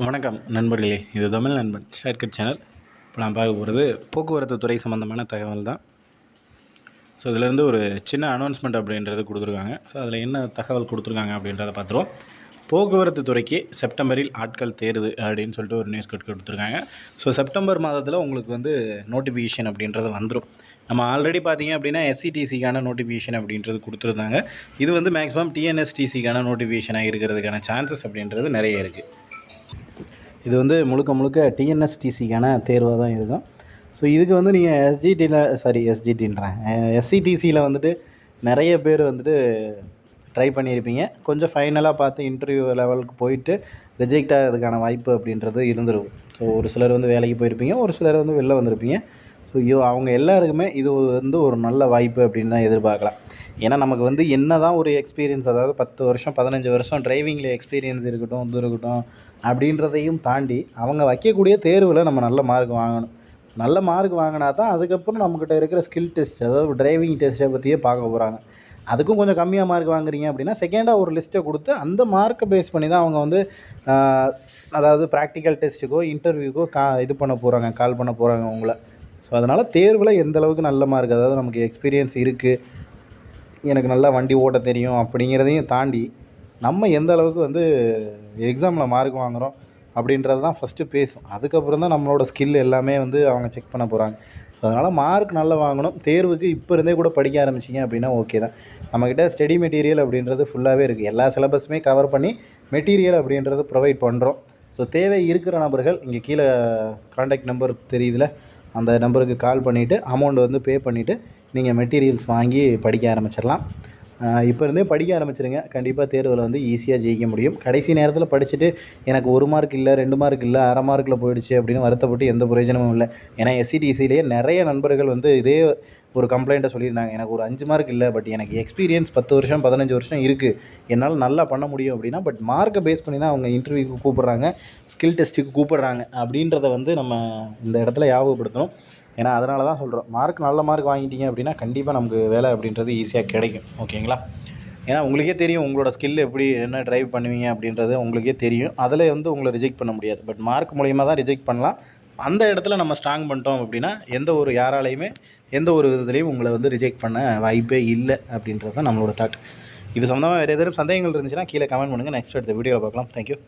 வணக்கம் நண்பர்களே இது தமிழ் நண்பன் ஷார்ட்கட் சேனல். இப்போ நான் பார்க்க போகிறது போக்குவரத்து துறை சம்மந்தமான தகவல் தான். ஸோ இதிலேருந்து ஒரு சின்ன அனௌன்ஸ்மெண்ட் அப்படின்றது கொடுத்துருக்காங்க. ஸோ அதில் என்ன தகவல் கொடுத்துருக்காங்க அப்படின்றத பார்த்துருவோம். போக்குவரத்து துறைக்கு செப்டம்பரில் ஆட்கள் தேர்வு அப்படின்னு சொல்லிட்டு ஒரு நியூஸ் கட் கொடுத்துருக்காங்க. ஸோ செப்டம்பர் மாதத்தில் உங்களுக்கு வந்து நோட்டிஃபிகேஷன் அப்படின்றது வந்துடும் நம்ம ஆல்ரெடி பார்த்தீங்க அப்படின்னா எஸ்சிடிசிக்கான நோட்டிஃபிகேஷன் அப்படின்றது கொடுத்துருந்தாங்க. இது வந்து மேக்ஸிமம் டிஎன்எஸ்டிசிக்கான நோட்டிஃபிகேஷனாக இருக்கிறதுக்கான சான்சஸ் அப்படின்றது நிறைய இருக்குது இது வந்து முழுக்க முழுக்க டிஎன்எஸ்டிசிக்கான தேர்வாக தான் இருக்கும். ஸோ இதுக்கு வந்து நீங்கள் எஸ்ஜிடியில் சாரி எஸ்ஜிடின்றேன் எஸ்சிடிசியில் வந்துட்டு நிறைய பேர் வந்துட்டு ட்ரை பண்ணியிருப்பீங்க. கொஞ்சம் ஃபைனலாக பார்த்து இன்டர்வியூ லெவலுக்கு போயிட்டு ரிஜெக்ட் ஆகிறதுக்கான வாய்ப்பு அப்படின்றது இருந்துரும் ஸோ ஒரு சிலர் வந்து வேலைக்கு போயிருப்பீங்க ஒரு சிலர் வந்து வெளில வந்திருப்பீங்க. ஸோ ஐயோ அவங்க எல்லாருக்குமே இது வந்து ஒரு நல்ல வாய்ப்பு அப்படின்னு தான் எதிர்பார்க்கலாம். ஏன்னா நமக்கு வந்து என்ன தான் ஒரு எக்ஸ்பீரியன்ஸ் அதாவது பத்து வருஷம் பதினஞ்சு வருஷம் டிரைவிங்கில் எக்ஸ்பீரியன்ஸ் இருக்கட்டும் இது இருக்கட்டும் அப்படின்றதையும் தாண்டி அவங்க வைக்கக்கூடிய தேர்வில் நம்ம நல்ல மார்க் வாங்கணும். நல்ல மார்க் வாங்கினா தான் அதுக்கப்புறம் நம்மக்கிட்ட இருக்கிற ஸ்கில் டெஸ்ட் அதாவது டிரைவிங் டெஸ்ட்டை பற்றியே பார்க்க போகிறாங்க அதுக்கும் கொஞ்சம் கம்மியாக மார்க் வாங்குறீங்க அப்படின்னா செகண்டாக ஒரு லிஸ்ட்டை கொடுத்து அந்த மார்க்கை பேஸ் பண்ணி தான் அவங்க வந்து அதாவது ப்ராக்டிக்கல் டெஸ்ட்டுக்கோ இன்டர்வியூக்கோ கா இது பண்ண போகிறாங்க கால் பண்ண போகிறாங்க உங்களை. ஸோ அதனால் தேர்வில் எந்த அளவுக்கு நல்ல மார்க் அதாவது நமக்கு எக்ஸ்பீரியன்ஸ் இருக்குது எனக்கு நல்லா வண்டி ஓட்ட தெரியும் அப்படிங்கிறதையும் தாண்டி நம்ம எந்த அளவுக்கு வந்து எக்ஸாமில் மார்க் வாங்குகிறோம் அப்படின்றது தான் ஃபஸ்ட்டு பேசும். அதுக்கப்புறம் தான் நம்மளோட ஸ்கில் எல்லாமே வந்து அவங்க செக் பண்ண போகிறாங்க ஸோ அதனால் மார்க் நல்லா வாங்கணும். தேர்வுக்கு இப்போ இருந்தே கூட படிக்க ஆரம்பிச்சிங்க அப்படின்னா ஓகே தான். நம்மக்கிட்ட ஸ்டடி மெட்டீரியல் அப்படின்றது ஃபுல்லாகவே இருக்குது எல்லா சிலபஸுமே கவர் பண்ணி மெட்டீரியல் அப்படின்றது ப்ரொவைட் பண்ணுறோம் ஸோ தேவை இருக்கிற நபர்கள் இங்கே கீழே காண்டாக்ட் நம்பர் தெரியுதுல அந்த நம்பருக்கு கால் பண்ணிவிட்டு அமௌண்ட் வந்து பே பண்ணிவிட்டு நீங்கள் மெட்டீரியல்ஸ் வாங்கி படிக்க ஆரம்பிச்சிடலாம். இப்போ இருந்தே படிக்க ஆரம்பிச்சிருங்க. கண்டிப்பாக தேர்வில் வந்து ஈஸியாக ஜெயிக்க முடியும். கடைசி நேரத்தில் படிச்சுட்டு எனக்கு ஒரு மார்க் இல்லை ரெண்டு மார்க் இல்லை அரை மார்க்கில் போயிடுச்சு அப்படின்னு வருத்தப்பட்டு எந்த பிரயோஜனமும் இல்லை. ஏன்னா எஸ்சிடிசிலேயே நிறைய நண்பர்கள் வந்து இதே ஒரு கம்ப்ளைண்ட்டை சொல்லியிருந்தாங்க. எனக்கு ஒரு அஞ்சு மார்க் இல்லை பட் எனக்கு எக்ஸ்பீரியன்ஸ் பத்து வருஷம் பதினஞ்சு வருஷம் இருக்குது என்னால் நல்லா பண்ண முடியும் அப்படின்னா பட் மார்க்கை பேஸ் பண்ணி தான் அவங்க இன்டர்வியூக்கு கூப்பிட்றாங்க ஸ்கில் டெஸ்ட்டுக்கு கூப்பிட்றாங்க அப்படின்றத வந்து நம்ம இந்த இடத்துல ஞாபகப்படுத்தணும். ஏன்னா அதனால தான் சொல்கிறோம் மார்க் நல்ல மார்க் வாங்கிட்டீங்க அப்படின்னா கண்டிப்பாக நமக்கு வேலை அப்படின்றது ஈஸியாக கிடைக்கும். ஓகேங்களா ஏன்னா உங்களுக்கே தெரியும் உங்களோட ஸ்கில் எப்படி என்ன ட்ரைவ் பண்ணுவீங்க அப்படின்றது உங்களுக்கே தெரியும். அதில் வந்து உங்களை ரிஜெக்ட் பண்ண முடியாது. பட் மார்க் மூலியமாக தான் ரிஜெக்ட் பண்ணலாம். அந்த இடத்துல நம்ம ஸ்ட்ராங் பண்ணிட்டோம் அப்படின்னா எந்த ஒரு யாராலையுமே எந்த ஒரு விதத்துலையும் உங்களை வந்து ரிஜெக்ட் பண்ண வாய்ப்பே இல்லை அப்படின்றது தான் நம்மளோட தாட் இது சம்மந்தமாக வேறு ஏதேனும் சந்தேகங்கள் இருந்துச்சுன்னா கீழே கமெண்ட் பண்ணுங்கள் நெக்ஸ்ட் எடுத்த வீடியோவில் பார்க்கலாம். தேங்க்யூ